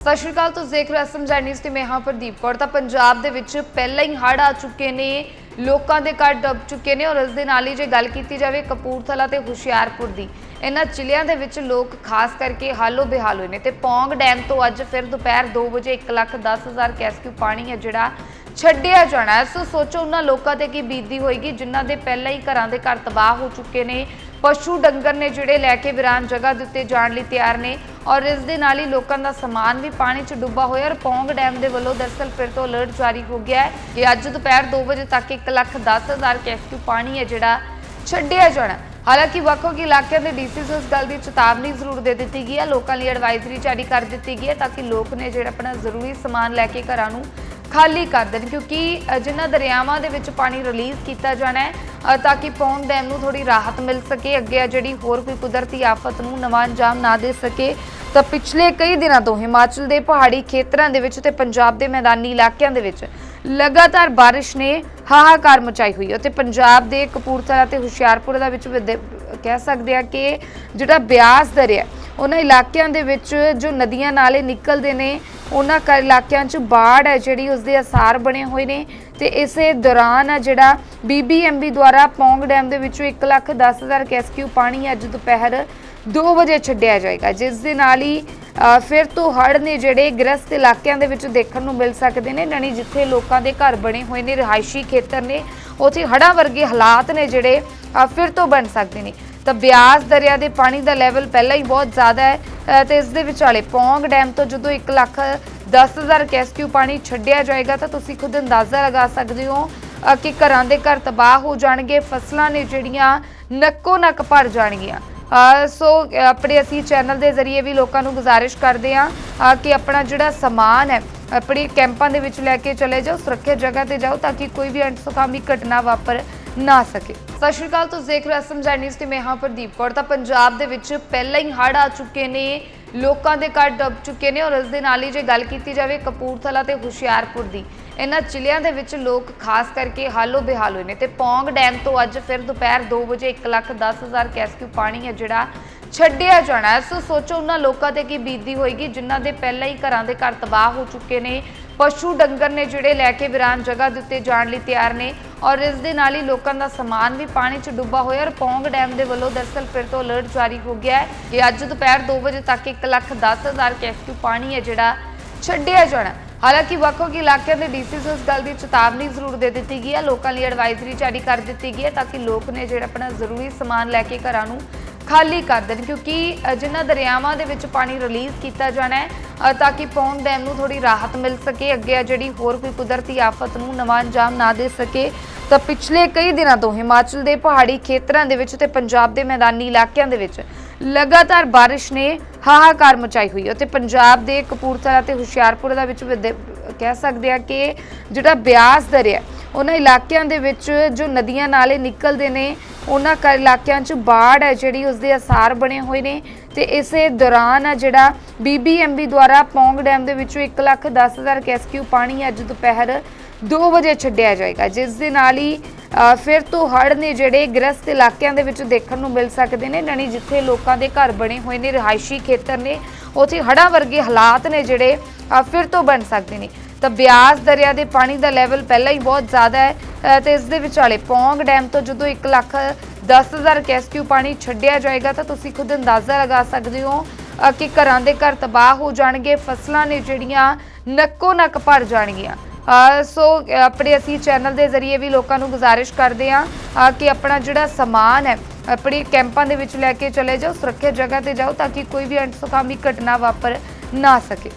ਸਤਿ ਸ਼੍ਰੀ ਅਕਾਲ ਤੁਸੀਂ ਦੇਖ ਰਹੇ ਹੋ ਐਸਐਮ ਨਿਊਜ਼ ਤੇ ਮੈਂ ਹਾਂ ਪ੍ਰਦੀਪ ਕੌਰ। ਤਾਂ ਪੰਜਾਬ ਦੇ ਵਿੱਚ ਪਹਿਲਾਂ ਹੀ ਹੜ੍ਹ ਆ ਚੁੱਕੇ ਨੇ ਲੋਕਾਂ ਦੇ ਘਰ ਡੱਬ ਚੁੱਕੇ ਨੇ ਔਰ ਇਸ ਦੇ ਨਾਲ ਹੀ ਜੇ ਗੱਲ ਕੀਤੀ ਜਾਵੇ ਕਪੂਰਥਲਾ ਤੇ ਹੁਸ਼ਿਆਰਪੁਰ ਦੀ ਇਹਨਾਂ ਜ਼ਿਲ੍ਹਿਆਂ ਦੇ ਵਿੱਚ ਲੋਕ ਖਾਸ ਕਰਕੇ ਹਾਲੋ ਬੇਹਾਲ ਹੋਏ ਨੇ ਤੇ ਪੌਂਗ ਡੈਮ ਤੋਂ ਅੱਜ ਫਿਰ ਦੁਪਹਿਰ 2 ਵਜੇ 1,10,000 ਕੈਸਕਿਊ ਪਾਣੀ ਹੈ ਜਿਹੜਾ ਛੱਡਿਆ ਜਾਣਾ ਸੋ ਸੋਚੋ ਉਹਨਾਂ ਲੋਕਾਂ ਤੇ ਕੀ ਬੀਤਦੀ ਹੋਏਗੀ ਜਿਨ੍ਹਾਂ ਦੇ ਪਹਿਲਾਂ ਹੀ ਘਰਾਂ ਦੇ ਘਰ ਤਬਾਹ ਹੋ ਚੁੱਕੇ ਨੇ। ਪਸ਼ੂ ਡੰਗਰ ਨੇ ਜਿਹੜੇ ਲੈ ਕੇ ਵਿਰਾਨ ਜਗ੍ਹਾ ਦੇ ਉੱਤੇ ਜਾਣ ਲਈ ਤਿਆਰ ਨੇ ਔਰ ਇਸ ਦੇ ਨਾਲ ਹੀ ਲੋਕਾਂ ਦਾ ਸਮਾਨ ਵੀ ਪਾਣੀ 'ਚ ਡੁੱਬਾ ਹੋਇਆ ਔਰ ਪੌਂਗ ਡੈਮ ਦੇ ਵੱਲੋਂ ਦਰਸਲ ਫਿਰ ਤੋਂ ਅਲਰਟ ਜਾਰੀ ਹੋ ਗਿਆ ਹੈ। ਕਿ ਅੱਜ ਦੁਪਹਿਰ 2 ਵਜੇ ਤੱਕ 1,10,000 ਕੈਸਕਿਊ ਪਾਣੀ ਹੈ ਜਿਹੜਾ ਛੱਡਿਆ ਜਾਣਾ। ਹਾਲਾਂਕਿ ਵੱਖ-ਵੱਖ ਇਲਾਕਿਆਂ ਦੇ ਡੀਸੀਸ ਇਸ ਗੱਲ ਦੀ ਚੇਤਾਵਨੀ ਜ਼ਰੂਰ ਦੇ ਦਿੱਤੀ ਗਈ ਹੈ। ਲੋਕਾਂ ਲਈ ਐਡਵਾਈਜ਼ਰੀ ਜਾਰੀ ਕਰ ਦਿੱਤੀ ਗਈ ਹੈ ਤਾਂ ਕਿ ਲੋਕ ਨੇ ਜਿਹੜਾ ਆਪਣਾ ਜ਼ਰੂਰੀ ਸਮਾਨ ਲੈ ਕੇ ਘਰਾਂ ਨੂੰ ਖਾਲੀ ਕਰ ਦੇਣ ਕਿਉਂਕਿ ਅ, ਜਿਨ੍ਹਾਂ ਦਰਿਆਵਾਂ ਦੇ ਵਿੱਚ ਪਾਣੀ ਰਿਲੀਜ਼ ਕੀਤਾ ਜਾਣਾ ਹੈ ਤਾਂ ਕਿ ਪੌਂਗ ਡੈਮ ਨੂੰ ਥੋੜੀ ਰਾਹਤ ਮਿਲ ਸਕੇ ਅੱਗੇ ਆ ਜਿਹੜੀ ਹੋਰ ਕੋਈ ਕੁਦਰਤੀ ਆਫਤ ਨੂੰ ਨਵਾਂ ਅੰਜਾਮ ਨਾ ਦੇ ਸਕੇ। ਤਾਂ ਪਿਛਲੇ ਕਈ ਦਿਨਾਂ ਤੋਂ ਹਿਮਾਚਲ ਦੇ ਪਹਾੜੀ ਖੇਤਰਾਂ ਦੇ ਵਿੱਚ ਤੇ ਪੰਜਾਬ ਦੇ ਮੈਦਾਨੀ ਇਲਾਕਿਆਂ ਦੇ ਵਿੱਚ ਲਗਾਤਾਰ ਬਾਰਿਸ਼ ਨੇ ਹਾਹਾਕਾਰ ਮਚਾਈ ਹੋਈ ਹੈ। ਤੇ ਪੰਜਾਬ ਦੇ ਕਪੂਰਥਲਾ ਤੇ ਹੁਸ਼ਿਆਰਪੁਰ ਦਾ ਵਿੱਚ ਵਿਦ- ਕਹਿ ਸਕਦੇ ਆ ਕਿ ਜਿਹੜਾ ਬਿਆਸ ਦਰਿਆ ਉਹਨਾਂ ਇਲਾਕਿਆਂ ਦੇ ਵਿੱਚ ਜੋ ਨਦੀਆਂ ਨਾਲੇ ਨਿਕਲਦੇ ਨੇ ਉਹਨਾਂ ਕ ਇਲਾਕਿਆਂ 'ਚ ਬਾੜ ਹੈ ਜਿਹੜੀ ਉਸ ਦੇ ਅਸਾਰ ਬਣੇ ਹੋਏ ਨੇ ਤੇ ਇਸੇ ਦੌਰਾਨ ਆ ਜਿਹੜਾ ਬੀਬੀਐਮਬੀ ਦੁਆਰਾ ਪੌਂਗ ਡੈਮ ਦੇ ਵਿੱਚੋਂ 1,10,000 ਕੈਸਕਿਊ ਪਾਣੀ ਅੱਜ ਦੁਪਹਿਰ 2 ਵਜੇ ਛੱਡਿਆ ਜਾਏਗਾ ਜਿਸ ਦੇ ਨਾਲ ਹੀ ਫਿਰ ਤੋਂ ਹੜ੍ਹ ਨੇ ਜਿਹੜੇ ਗ੍ਰਸਤ ਇਲਾਕਿਆਂ ਦੇ ਵਿੱਚ ਦੇਖਣ ਨੂੰ ਮਿਲ ਸਕਦੇ ਨੇ ਯਾਨੀ ਜਿੱਥੇ ਲੋਕਾਂ ਦੇ ਘਰ ਬਣੇ ਹੋਏ ਨੇ ਰਿਹਾਇਸ਼ੀ ਖੇਤਰ ਨੇ ਉੱਥੇ ਹੜ੍ਹਾਂ ਵਰਗੇ ਹਾਲਾਤ ਨੇ ਜਿਹੜੇ ਫਿਰ ਤੋਂ ਬਣ ਸਕਦੇ ਨੇ। ਤਾਂ ਬਿਆਸ ਦਰਿਆ ਦੇ ਪਾਣੀ ਦਾ ਲੈਵਲ ਪਹਿਲਾਂ ਹੀ ਬਹੁਤ ਜ਼ਿਆਦਾ ਹੈ ਅ, ਤੇ ਇਸ ਦੇ ਵਿਚਾਲੇ ਪੌਂਗ ਡੈਮ ਤੋਂ ਜਦੋਂ 1 ਲੱਖ 10000 ਕੈਸਕਿਊ ਪਾਣੀ ਛੱਡਿਆ ਜਾਏਗਾ ਤਾਂ ਤੁਸੀਂ ਖੁਦ ਅੰਦਾਜ਼ਾ ਲਗਾ ਸਕਦੇ ਹੋ ਕਿ ਘਰਾਂ ਦੇ ਘਰ ਤਬਾਹ ਹੋ ਜਾਣਗੇ ਫਸਲਾਂ ਨੇ ਜਿਹੜੀਆਂ ਨੱਕੋ ਨੱਕ ਭਰ ਜਾਣਗੀਆਂ। ਸੋ ਆਪਣੇ ਅਸੀਂ ਚੈਨਲ ਦੇ ਜ਼ਰੀਏ ਵੀ ਲੋਕਾਂ ਨੂੰ ਗੁਜ਼ਾਰਿਸ਼ ਕਰਦੇ ਹਾਂ ਕਿ ਆਪਣਾ ਜਿਹੜਾ ਸਮਾਨ ਹੈ ਆਪਣੇ ਕੈਂਪਾਂ ਦੇ ਵਿੱਚ ਲੈ ਕੇ ਚਲੇ ਜਾਓ ਸੁਰੱਖਿਅਤ ਜਗ੍ਹਾ ਤੇ ਜਾਓ ਤਾਂ ਕਿ ਕੋਈ ਵੀ ਅਣਸੁਖਾਮੀ ਘਟਨਾ ਵਾਪਰ ਨਾ ਸਕੇ। ਸਤਿ ਸ਼੍ਰੀ ਅਕਾਲ ਤੁਸੀਂ ਦੇਖ ਰਹੇ ਹੋ ਐਸਐਮ ਨਿਊਜ਼ ਤੇ ਮੈਂ ਹਾਂ ਪ੍ਰਦੀਪ ਕੌਰ। ਤਾਂ ਪੰਜਾਬ ਦੇ ਵਿੱਚ ਪਹਿਲਾਂ ਹੀ ਹੜ੍ਹ ਆ ਚੁੱਕੇ ਨੇ ਲੋਕਾਂ ਦੇ ਘਰ ਡੱਬ ਚੁੱਕੇ ਨੇ ਔਰ ਇਸ ਦੇ ਨਾਲ ਹੀ ਜੇ ਗੱਲ ਕੀਤੀ ਜਾਵੇ ਕਪੂਰਥਲਾ ਤੇ ਹੁਸ਼ਿਆਰਪੁਰ ਦੀ ਇਹਨਾਂ ਜ਼ਿਲ੍ਹਿਆਂ ਦੇ ਵਿੱਚ ਲੋਕ ਖਾਸ ਕਰਕੇ ਹਾਲੋ ਬੇਹਾਲ ਹੋਏ ਨੇ ਤੇ ਪੌਂਗ ਡੈਮ ਤੋਂ ਅੱਜ ਫਿਰ ਦੁਪਹਿਰ 2 ਵਜੇ 1,10,000 ਕੈਸਕਿਊ ਪਾਣੀ ਹੈ ਜਿਹੜਾ ਛੱਡਿਆ ਜਾਣਾ ਸੋ ਸੋਚੋ ਉਹਨਾਂ ਲੋਕਾਂ ਤੇ ਕੀ ਬੀਤਦੀ ਹੋਏਗੀ ਜਿਨ੍ਹਾਂ ਦੇ ਪਹਿਲਾਂ ਹੀ ਘਰਾਂ ਦੇ ਘਰ ਤਬਾਹ ਹੋ ਚੁੱਕੇ ਨੇ ਪਸ਼ੂ ਡੰਗਰ ਨੇ ਜਿਹੜੇ ਲੈ ਕੇ ਵਿਰਾਨ ਜਗ੍ਹਾ ਦੇ ਉੱਤੇ ਜਾਣ ਲਈ ਤਿਆਰ ਨੇ। ਔਰ ਇਸ ਦੇ ਨਾਲ ਹੀ ਲੋਕਾਂ ਦਾ ਸਮਾਨ ਵੀ ਪਾਣੀ 'ਚ ਡੁੱਬਾ ਹੋਇਆ ਔਰ ਪੌਂਗ ਡੈਮ ਦੇ ਵੱਲੋਂ ਦਰਸਲ ਫਿਰ ਤੋਂ ਅਲਰਟ ਜਾਰੀ ਹੋ ਗਿਆ ਹੈ। ਕਿ ਅੱਜ ਦੁਪਹਿਰ 2 ਵਜੇ ਤੱਕ 1,10,000 ਕੈਸਕਿਊ ਪਾਣੀ ਹੈ ਜਿਹੜਾ ਛੱਡਿਆ ਜਾਣਾ। ਹਾਲਾਂਕਿ ਵੱਖ-ਵੱਖ ਇਲਾਕਿਆਂ ਦੇ ਡੀਸੀਸ ਇਸ ਗੱਲ ਦੀ ਚੇਤਾਵਨੀ ਜ਼ਰੂਰ ਦੇ ਦਿੱਤੀ ਗਈ ਹੈ। ਲੋਕਾਂ ਲਈ ਐਡਵਾਈਜ਼ਰੀ ਜਾਰੀ ਕਰ ਦਿੱਤੀ ਗਈ ਹੈ ਤਾਂ ਕਿ ਲੋਕ ਨੇ ਜਿਹੜਾ ਆਪਣਾ ਜ਼ਰੂਰੀ ਸਮਾਨ ਲੈ ਕੇ ਘਰਾਂ ਨੂੰ ਖਾਲੀ ਕਰ ਦੇਣ ਕਿਉਂਕਿ ਅ, ਜਿਨ੍ਹਾਂ ਦਰਿਆਵਾਂ ਦੇ ਵਿੱਚ ਪਾਣੀ ਰਿਲੀਜ਼ ਕੀਤਾ ਜਾਣਾ ਹੈ ਤਾਂ ਕਿ ਪੌਂਗ ਡੈਮ ਨੂੰ ਥੋੜੀ ਰਾਹਤ ਮਿਲ ਸਕੇ ਅੱਗੇ ਆ ਜਿਹੜੀ ਹੋਰ ਕੋਈ ਕੁਦਰਤੀ ਆਫਤ ਨੂੰ ਨਵਾਂ ਅੰਜਾਮ ਨਾ ਦੇ ਸਕੇ। ਤਾਂ ਪਿਛਲੇ ਕਈ ਦਿਨਾਂ ਤੋਂ ਹਿਮਾਚਲ ਦੇ ਪਹਾੜੀ ਖੇਤਰਾਂ ਦੇ ਵਿੱਚ ਤੇ ਪੰਜਾਬ ਦੇ ਮੈਦਾਨੀ ਇਲਾਕਿਆਂ ਦੇ ਵਿੱਚ ਲਗਾਤਾਰ ਬਾਰਿਸ਼ ਨੇ ਹਾਹਾਕਾਰ ਮਚਾਈ ਹੋਈ ਹੈ। ਤੇ ਪੰਜਾਬ ਦੇ ਕਪੂਰਥਲਾ ਤੇ ਹੁਸ਼ਿਆਰਪੁਰ ਦਾ ਵਿੱਚ ਕਹਿ ਸਕਦੇ ਆ ਕਿ ਜਿਹੜਾ ਬਿਆਸ ਦਰਿਆ ਉਹਨਾਂ ਇਲਾਕਿਆਂ ਦੇ ਵਿੱਚ ਜੋ ਨਦੀਆਂ ਨਾਲੇ ਨਿਕਲਦੇ ਨੇ ਉਹਨਾਂ ਕ ਇਲਾਕਿਆਂ 'ਚ ਬਾੜ ਹੈ ਜਿਹੜੀ ਉਸ ਦੇ ਅਸਾਰ ਬਣੇ ਹੋਏ ਨੇ ਤੇ ਇਸੇ ਦੌਰਾਨ ਆ ਜਿਹੜਾ ਬੀਬੀਐਮਬੀ ਦੁਆਰਾ ਪੌਂਗ ਡੈਮ ਦੇ ਵਿੱਚੋਂ 1,10,000 ਕੈਸਕਿਊ ਪਾਣੀ ਅੱਜ ਦੁਪਹਿਰ 2 ਵਜੇ ਛੱਡਿਆ ਜਾਏਗਾ ਜਿਸ ਦੇ ਨਾਲ ਹੀ ਅ, ਫਿਰ ਤੋਂ ਹੜ੍ਹ ਨੇ ਜਿਹੜੇ ਗ੍ਰਸਤ ਇਲਾਕਿਆਂ ਦੇ ਵਿੱਚ ਦੇਖਣ ਨੂੰ ਮਿਲ ਸਕਦੇ ਨੇ ਯਾਨੀ ਜਿੱਥੇ ਲੋਕਾਂ ਦੇ ਘਰ ਬਣੇ ਹੋਏ ਨੇ ਰਿਹਾਇਸ਼ੀ ਖੇਤਰ ਨੇ ਉੱਥੇ ਹੜ੍ਹਾਂ ਵਰਗੇ ਹਾਲਾਤ ਨੇ ਜਿਹੜੇ ਫਿਰ ਤੋਂ ਬਣ ਸਕਦੇ ਨੇ। ਤਾਂ ਬਿਆਸ ਦਰਿਆ ਦੇ ਪਾਣੀ ਦਾ ਲੈਵਲ ਪਹਿਲਾਂ ਹੀ ਬਹੁਤ ਜ਼ਿਆਦਾ ਹੈ ਅ, ਤੇ ਇਸ ਦੇ ਵਿਚਾਲੇ ਪੌਂਗ ਡੈਮ ਤੋਂ ਜਦੋਂ 1 ਲੱਖ 10000 ਕੈਸਕਿਊ ਪਾਣੀ ਛੱਡਿਆ ਜਾਏਗਾ ਤਾਂ ਤੁਸੀਂ ਖੁਦ ਅੰਦਾਜ਼ਾ ਲਗਾ ਸਕਦੇ ਹੋ ਕਿ ਘਰਾਂ ਦੇ ਘਰ ਤਬਾਹ ਹੋ ਜਾਣਗੇ ਫਸਲਾਂ ਨੇ ਜਿਹੜੀਆਂ ਨੱਕੋ ਨੱਕ ਭਰ ਜਾਣਗੀਆਂ। ਸੋ ਆਪਣੇ ਅਸੀਂ ਚੈਨਲ ਦੇ ਜ਼ਰੀਏ ਵੀ ਲੋਕਾਂ ਨੂੰ ਗੁਜ਼ਾਰਿਸ਼ ਕਰਦੇ ਹਾਂ ਕਿ ਆਪਣਾ ਜਿਹੜਾ ਸਮਾਨ ਹੈ ਆਪਣੇ ਕੈਂਪਾਂ ਦੇ ਵਿੱਚ ਲੈ ਕੇ ਚਲੇ ਜਾਓ ਸੁਰੱਖਿਅਤ ਜਗ੍ਹਾ ਤੇ ਜਾਓ ਤਾਂ ਕਿ ਕੋਈ ਵੀ ਅਣਸੁਖਾਮੀ ਘਟਨਾ ਵਾਪਰ ਨਾ ਸਕੇ।